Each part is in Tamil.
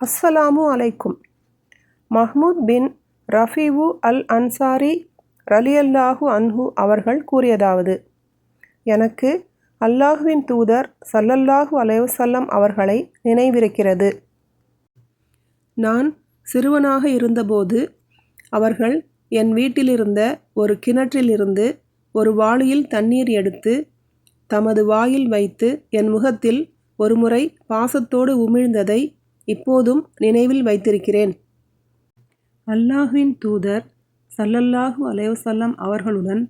அஸ்ஸலாமு அலைக்கும். மஹ்மூத் பின் ரஃபீவு அல் அன்சாரி ரலியல்லாஹு அன்ஹு அவர்கள் கூறியதாவது எனக்கு அல்லாஹுவின் தூதர் சல்லல்லாஹு அலைவசல்லம் அவர்களை நினைவிருக்கிறது. நான் சிறுவனாக இருந்தபோது அவர்கள் என் வீட்டிலிருந்த ஒரு கிணற்றிலிருந்து ஒரு வாளியில் தண்ணீர் எடுத்து தமது வாயில் வைத்து என் முகத்தில் ஒருமுறை பாசத்தோடு உமிழ்ந்ததை இப்போதும் நினைவில் வைத்திருக்கிறேன். அல்லாஹுவின் தூதர் சல்லல்லாஹு அலைவசல்லம் அவர்களுடன்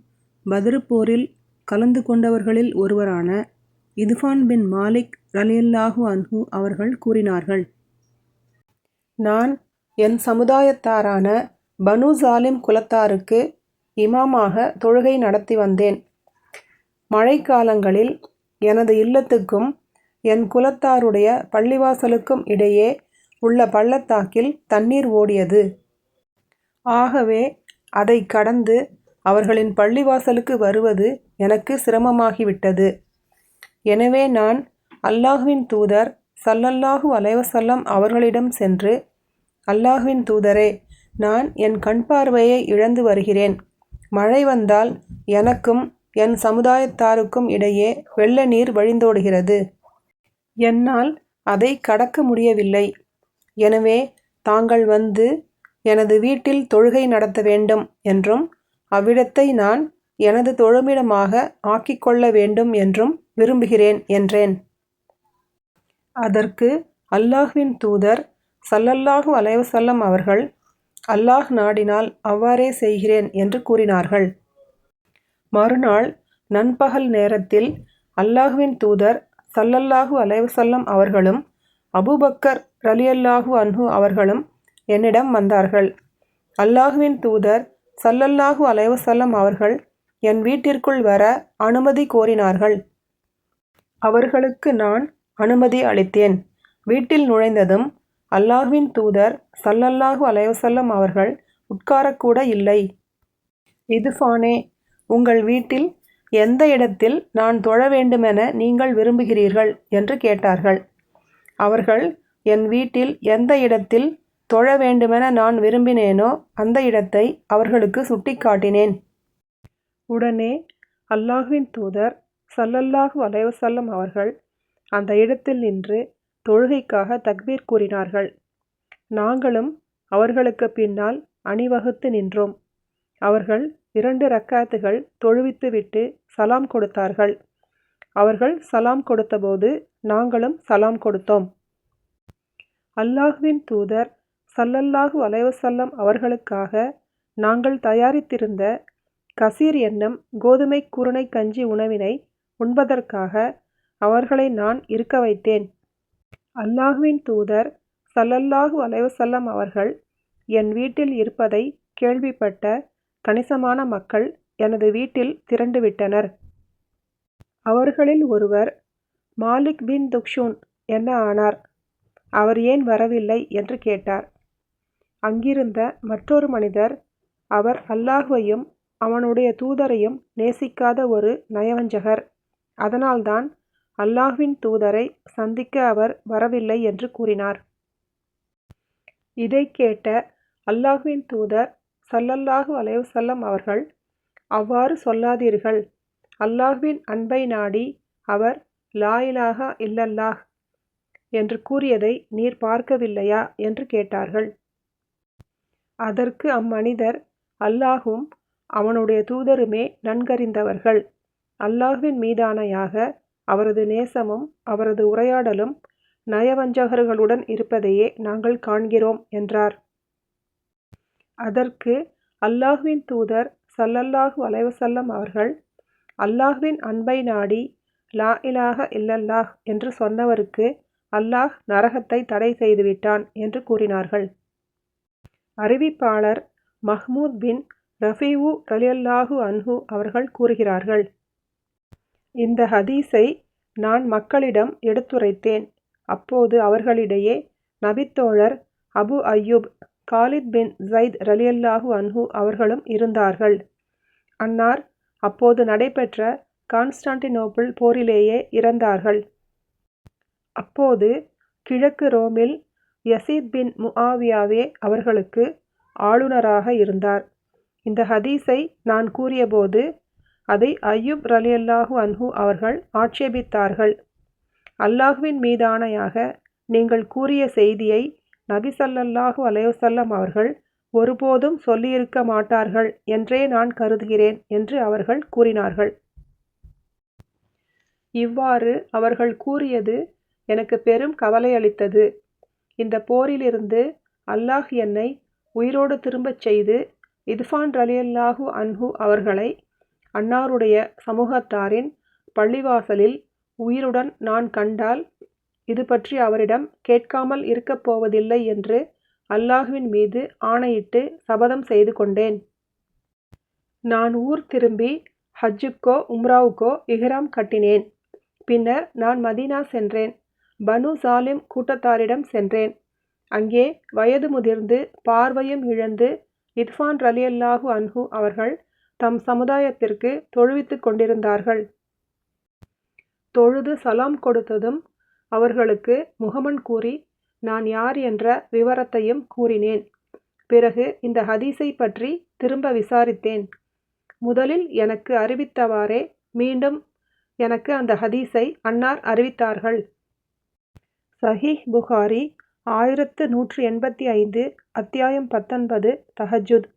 பதிருப்போரில் போரில் கலந்து கொண்டவர்களில் ஒருவரான இதுஃபான் பின் மாலிக் ரலியல்லாஹு அன்ஹு அவர்கள் கூறினார்கள். நான் என் சமுதாயத்தாரான பனு சாலிம் குலத்தாருக்கு இமாமாக தொழுகை நடத்தி வந்தேன். மழைக்காலங்களில் எனது இல்லத்துக்கும் என் குலத்தாருடைய பள்ளிவாசலுக்கும் இடையே உள்ள பள்ளத்தாக்கில் தண்ணீர் ஓடியது. ஆகவே அதை கடந்து அவர்களின் பள்ளிவாசலுக்கு வருவது எனக்கு சிரமமாகிவிட்டது. எனவே நான் அல்லாஹுவின் தூதர் சல்லல்லாஹு அலைவசல்லம் அவர்களிடம் சென்று அல்லாஹுவின் தூதரே நான் என் கண் பார்வையை இழந்து வருகிறேன். மழை வந்தால் எனக்கும் என் சமுதாயத்தாருக்கும் இடையே வெள்ள நீர் வழிந்தோடுகிறது. என்னால் அதை கடக்க முடியவில்லை. எனவே தாங்கள் வந்து எனது வீட்டில் தொழுகை நடத்த வேண்டும் என்றும் அவ்விடத்தை நான் எனது தொழுமிடமாக ஆக்கிக்கொள்ள வேண்டும் என்றும் விரும்புகிறேன் என்றேன். அதற்கு அல்லாஹ்வின் தூதர் சல்லல்லாஹு அலைவசல்லம் அவர்கள் அல்லாஹ் நாடினால் அவ்வாறே செய்கிறேன் என்று கூறினார்கள். மறுநாள் நண்பகல் நேரத்தில் அல்லாஹுவின் தூதர் சல்லல்லாஹு அலைவசல்லம் அவர்களும் அபுபக்கர் ரலியல்லாஹு அன்ஹு அவர்களும் என்னிடம் வந்தார்கள். அல்லாஹுவின் தூதர் சல்லல்லாஹு அலைவசல்லம் அவர்கள் என் வீட்டிற்குள் வர அனுமதி கோரினார்கள். அவர்களுக்கு நான் அனுமதி அளித்தேன். வீட்டில் நுழைந்ததும் அல்லாஹுவின் தூதர் சல்லல்லாஹு அலைவசல்லம் அவர்கள் உட்காரக்கூட இல்லை. இதுஃபானே உங்கள் வீட்டில் எந்த இடத்தில் நான் தொழ வேண்டுமென நீங்கள் விரும்புகிறீர்கள்? என்று கேட்டார்கள். அவர்கள் என் வீட்டில் எந்த இடத்தில் தொழ வேண்டுமென நான் விரும்பினேனோ அந்த இடத்தை அவர்களுக்கு சுட்டிக்காட்டினேன். உடனே அல்லாஹுவின் தூதர் சல்லல்லாஹு அலைவசல்லம் அவர்கள் அந்த இடத்தில் நின்று தொழுகைக்காக தக்பீர் கூறினார்கள். நாங்களும் அவர்களுக்கு பின்னால் அணிவகுத்து நின்றோம். அவர்கள் இரண்டு ரக்காத்துகள் தொழுவித்துவிட்டு சலாம் கொடுத்தார்கள். அவர்கள் சலாம் கொடுத்தபோது நாங்களும் சலாம் கொடுத்தோம். அல்லாஹுவின் தூதர் சல்லல்லாஹு அலைவசல்லம் அவர்களுக்காக நாங்கள் தயாரித்திருந்த கசீர் என்னும் கோதுமை குருணை கஞ்சி உணவினை உண்பதற்காக அவர்களை நான் இருக்க வைத்தேன். அல்லாஹுவின் தூதர் சல்லல்லாஹு அலைவசல்லம் அவர்கள் என் வீட்டில் இருப்பதை கேள்விப்பட்ட கணிசமான மக்கள் எனது வீட்டில் திரண்டுவிட்டனர். அவர்களில் ஒருவர் மாலிக் பின் துக்ஷூன் என்ன ஆனார்? அவர் ஏன் வரவில்லை? என்று கேட்டார். அங்கிருந்த மற்றொரு மனிதர் அவர் அல்லாஹுவையும் அவனுடைய தூதரையும் நேசிக்காத ஒரு நயவஞ்சகர். அதனால்தான் அல்லாஹ்வின் தூதரை சந்திக்க அவர் வரவில்லை என்று கூறினார். இதை கேட்ட அல்லாஹ்வின் தூதர் சல்லல்லாஹு அலைவசல்லம் அவர்கள் அவ்வாறு சொல்லாதீர்கள். அல்லாஹ்வின் அன்பை நாடி அவர் லாயிலாக இல்லல்லாஹ் என்று கூறியதை நீர் பார்க்கவில்லையா? என்று கேட்டார்கள். அதற்கு அம்மனிதர் அல்லாஹும் அவனுடைய தூதருமே நன்கறிந்தவர்கள். அல்லாஹுவின் மீதானையாக அவரது நேசமும் அவரது உரையாடலும் நயவஞ்சகர்களுடன் இருப்பதையே நாங்கள் காண்கிறோம் என்றார். அதற்கு அல்லாஹ்வின் தூதர் சல்லல்லாஹு அலைவசல்லம் அவர்கள் அல்லாஹ்வின் அன்பை நாடி லா இலாக இல்லல்லாஹ் என்று சொன்னவருக்கு அல்லாஹ் நரகத்தை தடை செய்துவிட்டான் என்று கூறினார்கள். அறிவிப்பாளர் மஹ்மூத் பின் ரஃபீவு ரலியல்லாஹு அன்ஹு அவர்கள் கூறுகிறார்கள் இந்த ஹதீஸை நான் மக்களிடம் எடுத்துரைத்தேன். அப்போது அவர்களிடையே நபித்தோழர் Abu Ayyub Khalid bin Zaid ரலியல்லாஹு அன்ஹு அவர்களும் இருந்தார்கள் அன்னார் அப்போது நடைபெற்ற கான்ஸ்டான்டினோப்பிள் போரிலேயே இறந்தார்கள் அப்போது கிழக்கு ரோமில் யசீத் பின் முஆவியாவே அவர்களுக்கு ஆளுநராக இருந்தார். இந்த ஹதீஸை நான் கூறியபோது அதை அய்யூப் ரலியல்லாஹு அன்ஹு அவர்கள் ஆட்சேபித்தார்கள். அல்லாஹுவின் மீதானையாக நீங்கள் கூறிய செய்தியை நபி ஸல்லல்லாஹு அவர்கள் ஒருபோதும் சொல்லியிருக்க மாட்டார்கள் என்றே நான் கருதுகிறேன் என்று அவர்கள் கூறினார்கள். இவ்வாறு அவர்கள் கூறியது எனக்கு பெரும் கவலையளித்தது. இந்த போரிலிருந்து அல்லாஹ் என்னை உயிரோடு திரும்பச் செய்து இதுஃபான் ரலியல்லாஹு அன்ஹு அவர்களை அன்னாருடைய சமூகத்தாரின் பள்ளிவாசலில் உயிருடன் நான் கண்டால் இது பற்றி அவரிடம் கேட்காமல் இருக்கப் போவதில்லை என்று அல்லாஹுவின் மீது ஆணையிட்டு சபதம் செய்து கொண்டேன். நான் ஊர் திரும்பி ஹஜ்ஜுக்கோ உம்ராவுக்கோ இஹ்ராம் கட்டினேன். பின்னர் நான் மதீனா சென்றேன். பனு சாலிம் கூட்டத்தாரிடம் சென்றேன். அங்கே வயது முதிர்ந்து பார்வையும் இழந்து இத்ஃபான் ரலியல்லாஹு அன்ஹு அவர்கள் தம் சமுதாயத்திற்கு தொழுவித்துக் கொண்டிருந்தார்கள். தொழுது சலாம் கொடுத்ததும் அவர்களுக்கு முகமன் கூறி நான் யார் என்ற விவரத்தையும் கூறினேன். பிறகு இந்த ஹதீஸை பற்றி திரும்ப விசாரித்தேன். முதலில் எனக்கு அறிவித்தவாறே மீண்டும் எனக்கு அந்த ஹதீஸை அன்னார் அறிவித்தார்கள். சஹீஹ் புகாரி ஆயிரத்து நூற்றி எண்பத்தி ஐந்து அத்தியாயம் பத்தொன்பது தஹஜுத்